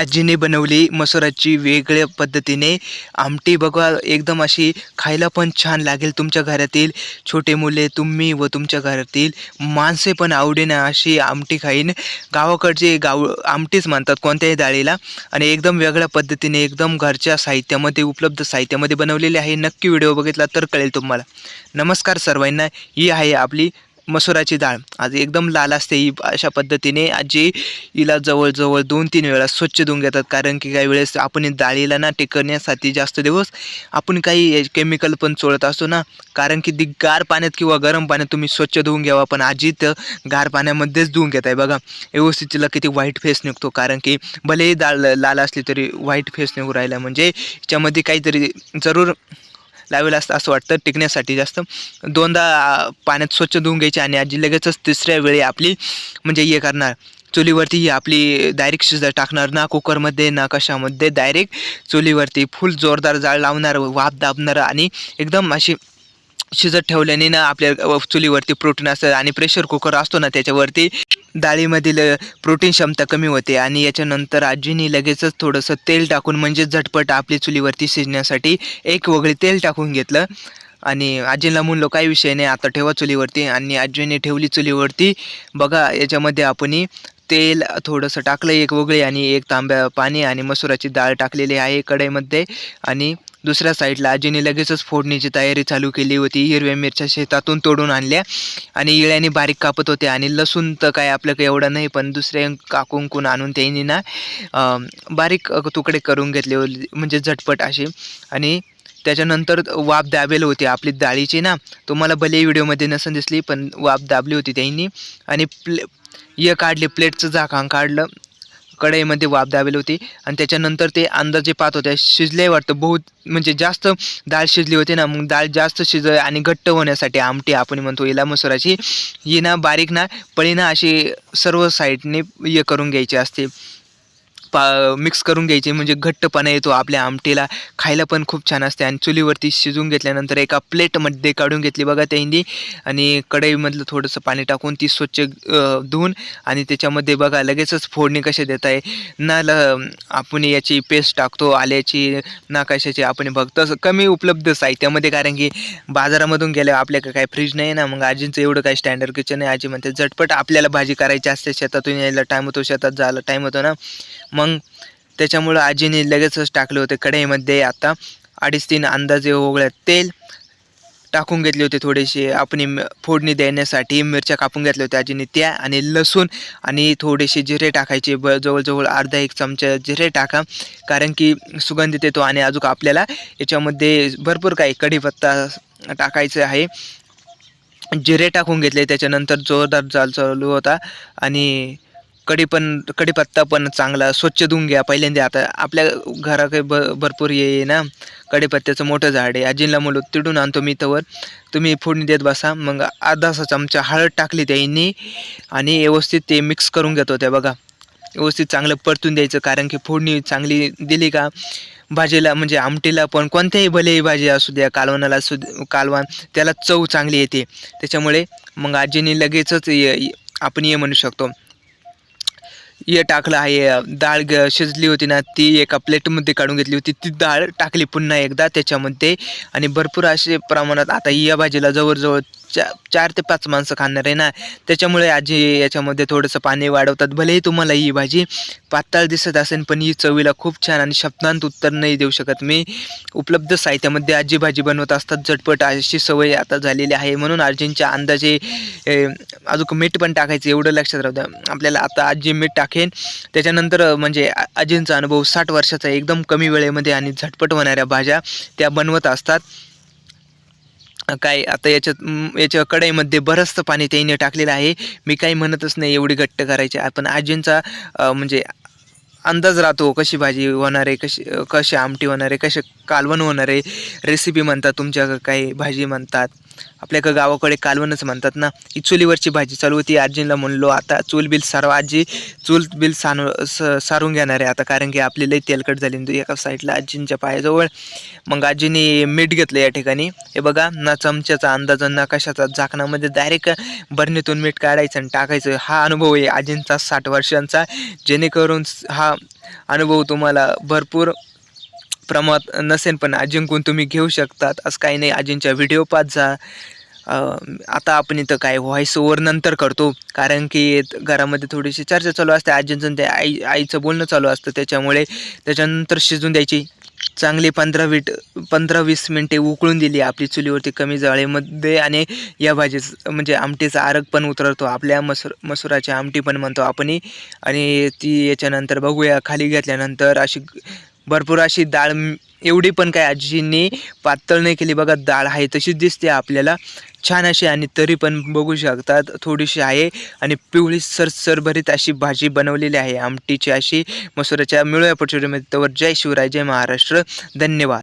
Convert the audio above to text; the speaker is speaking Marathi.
आजीने बनवली मसुराची वेगळ्या पद्धतीने. आमटी बघा एकदम अशी खायला पण छान लागेल तुमच्या घरातील. छोटे मुले तुम्ही व तुमच्या घरातील. माणसे पण आवडीने अशी आमटी खाईन. गावाकडचे गाव आमटीच मानतात कोणत्याही डाळीला. आणि एकदम वेगळ्या पद्धतीने एकदम घरच्या साहित्यामध्ये उपलब्ध साहित्यामध्ये बनवलेली आहे. नक्की व्हिडिओ बघितला तर कळेल तुम्हाला. नमस्कार सर्वांना. ही आहे आपली मसुराची डाळ. आज एकदम लाल असते ही अशा पद्धतीने आजी हिला जवळजवळ दोन तीन वेळा स्वच्छ धुवून घेतात. कारण की काही वेळेस आपण डाळीला ना टिकवण्यासाठी जास्त दिवस आपण काही केमिकल पण चोळत असतो ना. कारण की ती गार पाण्यात किंवा गरम पाण्यात तुम्ही स्वच्छ धुवून घ्यावा. पण आजी तर गार पाण्यामध्येच धुवून घेत आहे. बघा व्यवस्थित तिला किती व्हाईट फेस निघतो. कारण की भलेही डाळ लाल असली तरी व्हाईट फेस निघू राहिला. म्हणजे याच्यामध्ये काहीतरी जरूर लावेल असतं असं वाटतं टिकण्यासाठी. जास्त दोनदा पाण्यात स्वच्छ धुवून घ्यायची आणि आजी लगेचच तिसऱ्या वेळी आपली म्हणजे हे करणार. चुलीवरती ही आपली डायरेक्ट शिजत टाकणार. ना कुकरमध्ये ना कशामध्ये. डायरेक्ट चुलीवरती फुल जोरदार जाळ लावणार वाफ दाबणार आणि एकदम अशी शिजत ठेवल्याने ना आपल्या चुलीवरती प्रोटीन असतं आणि प्रेशर कुकर असतो ना त्याच्यावरती. डाळीमधील प्रोटीन क्षमता कमी होते आणि याच्यानंतर आजीनी लगेचच थोडंसं तेल टाकून म्हणजे झटपट आपली चुलीवरती शिजण्यासाठी एक वगळे तेल टाकून घेतलं. आणि आजीला म्हणलो काही विषय नाही आता ठेवा चुलीवरती. आणि आजीने ठेवली चुलीवरती. बघा याच्यामध्ये आपण तेल थोडंसं टाकलं एक वगळी आणि एक तांब्या पाणी आणि मसुराची डाळ टाकलेली आहे कढईमध्ये. आणि दुसऱ्या साईडला आजीने लगेचच फोडणीची तयारी चालू केली होती. हिरव्या मिरच्या शेतातून तोडून आणल्या आणि इळ्याने बारीक कापत होते आणि लसूण तर काय आपलं काही एवढं नाही पण दुसऱ्या काकुंकून आणून त्यांनी ना बारीक तुकडे करून घेतले होते, म्हणजे झटपट असे. आणि त्याच्यानंतर वाफ दाबेल होती आपली डाळीची ना. तुम्हाला भले व्हिडिओमध्ये नसन दिसली पण वाफ दाबली होती त्यांनी. आणि प्ले ये काढले प्लेटचं झाकण काढलं. कढईमध्ये वाफ दाबेल होती आणि त्याच्यानंतर ते अंदाजे पाहत होते शिजले वाटतं. बहुत म्हणजे जास्त डाळ शिजली होती ना मग डाळ जास्त शिज आणि घट्ट होण्यासाठी आमटी आपण म्हणतो हिला मसुराची ही ना बारीक ना पळी ना अशी सर्व साईडने हे करून घ्यायची असते. पा मिक्स करून घ्यायची. म्हणजे घट्टपणा येतो आपल्या आमटीला. खायला पण खूप छान असते. आणि चुलीवरती शिजून घेतल्यानंतर एका प्लेटमध्ये काढून घेतली बघा त्यांनी आणि कढईमधलं थोडंसं पाणी टाकून ती स्वच्छ धुवून आणि त्याच्यामध्ये बघा लगेचच फोडणी कशी देत आहे ना ल आपण याची पेस्ट टाकतो आल्याची ना कशाची. आपण बघतो असं कमी उपलब्ध साहित्यामध्ये कारण की बाजारामधून गेल्यावर आपल्याकडे काही फ्रीज नाही ना. मग आजींचं एवढं काही स्टँडर्ड किचन आहे. आजी म्हणते झटपट आपल्याला भाजी करायची असते. शेतातून यायला टाईम होतो. शेतात जायला टाईम होतो ना. मग त्याच्यामुळं आजीने लगेचच टाकले होते कढईमध्ये. आता अडीच तीन अंदाजे ओघळ्यात तेल टाकून घेतले होते थोडेसे. आपण फोडणी देण्यासाठी मिरच्या कापून घेतल्या होत्या आजीने त्या आणि लसूण आणि थोडेसे जिरे टाकायचे. ब जवळजवळ अर्धा एक चमचा जिरे टाका. कारण की सुगंधित येतो आणि अजून आपल्याला याच्यामध्ये भरपूर काही कढीपत्ता टाकायचं आहे. जिरे टाकून घेतले. त्याच्यानंतर जोरदार जाल चालू होता आणि कढी पण कढीपत्ता पण चांगला स्वच्छ धुवून घ्या पहिल्यांदा. आता आपल्या घराकडे ब भरपूर ये आहे ना कढीपत्त्याचं मोठं झाड आहे. आजींना मुलं तिडून आणतो मी तवर. तुम्ही फोडणी देत बसा. मग अर्धासा चमचा हळद टाकली त्यांनी आणि व्यवस्थित ते मिक्स करून घेतो त्या बघा. व्यवस्थित चांगलं परतून द्यायचं कारण की फोडणी चांगली दिली का भाजीला म्हणजे आमटीला पण कोणत्याही भलेही भाजी असू द्या कालवणाला असू कालवण त्याला चव चांगली येते. त्याच्यामुळे मग आजीने लगेचच आपण ये म्हणू शकतो. हे टाकलं आहे डाळ ग- शिजली होती ना ती एका प्लेटमध्ये काढून घेतली होती ती डाळ टाकली पुन्हा एकदा त्याच्यामध्ये. आणि भरपूर असे प्रमाणात आता या भाजीला जवळजवळ चा चार ते पाच माणसं खाणार आहे ना. त्याच्यामुळे आजी याच्यामध्ये थोडंसं पाणी वाढवतात. भलेही तुम्हाला ही भाजी पातळ दिसत असेल पण ही चवीला खूप छान आणि शब्दांत उत्तर नाही देऊ शकत मी. उपलब्ध साहित्यामध्ये आजी भाजी बनवत असतात. झटपट अशी सवय आता झालेली आहे. म्हणून आजींच्या अंदाजे अजून मीठ पण टाकायचं एवढं लक्षात राहतं आपल्याला आता आजी मीठ टाकेन. त्याच्यानंतर म्हणजे आजींचा अनुभव साठ वर्षाचा एकदम कमी वेळेमध्ये आणि झटपट होणाऱ्या भाज्या त्या बनवत असतात. काय आता याच्यात याच्या कढईमध्ये बरंचसं पाणी त्याने टाकलेलं आहे. मी काही म्हणतच नाही एवढी घट्ट करायची. आपण आजींचा म्हणजे अंदाज राहतो कशी भाजी होणार आहे कशी कशी आमटी होणार आहे कसे कालवण होणार आहे. रेसिपी म्हणतात तुमच्या काही भाजी म्हणतात. आपल्या का गावाकडे कालवणच म्हणतात ना ही चुलीवरची भाजी चालू होती. आजींना म्हणलो आता चूल बिल सारवा आजी चूल बिल सान सारून घेणार आहे आता कारण की आपली लई तेलकट झाली एका साईडला आजींच्या पायाजवळ. मग आजीने मीठ घेतलं या ठिकाणी. हे बघा ना चमच्याचा अंदाज ना कशाचा झाकणामध्ये डायरेक्ट बरणीतून मीठ काढायचं आणि टाकायचं. हा अनुभव आहे आजींचा साठ वर्षांचा. जेणेकरून हा अनुभव तुम्हाला भरपूर प्रमाणात नसेल पण अजिंकून तुम्ही घेऊ शकतात. असं काही नाही अजिंच्या व्हिडिओ पाच जा. आता आपण इथं काय व्हॉइस ओवर नंतर करतो. कारण की घरामध्ये थोडीशी चर्चा चालू असते. आजींचं ते आई आईचं बोलणं चालू असतं. त्याच्यामुळे त्याच्यानंतर शिजून द्यायची. चांगली पंधरा वीट पंधरा वीस मिनटे उकळून दिली आपली चुलीवरती कमी जाळीमध्ये आणि या भाजीच म्हणजे आमटीचा आरग पण उतरतो आपल्या मसूर मसुराची आमटी पण म्हणतो आपणही. आणि ती याच्यानंतर बघूया. खाली घेतल्यानंतर अशी भरपूर अशी डाळ एवढी पण काय आजींनी पातळ नाही केली. बघा डाळ आहे तशीच दिसते आपल्याला. छान अशी आणि तरी पण बघू शकतात थोडीशी आहे. आणि पिवळी सर सरभरीत अशी भाजी बनवलेली आहे. आमटीची अशी मसुराच्या मिळूया पटोरीमध्ये तर जय शिवराय जय महाराष्ट्र. धन्यवाद.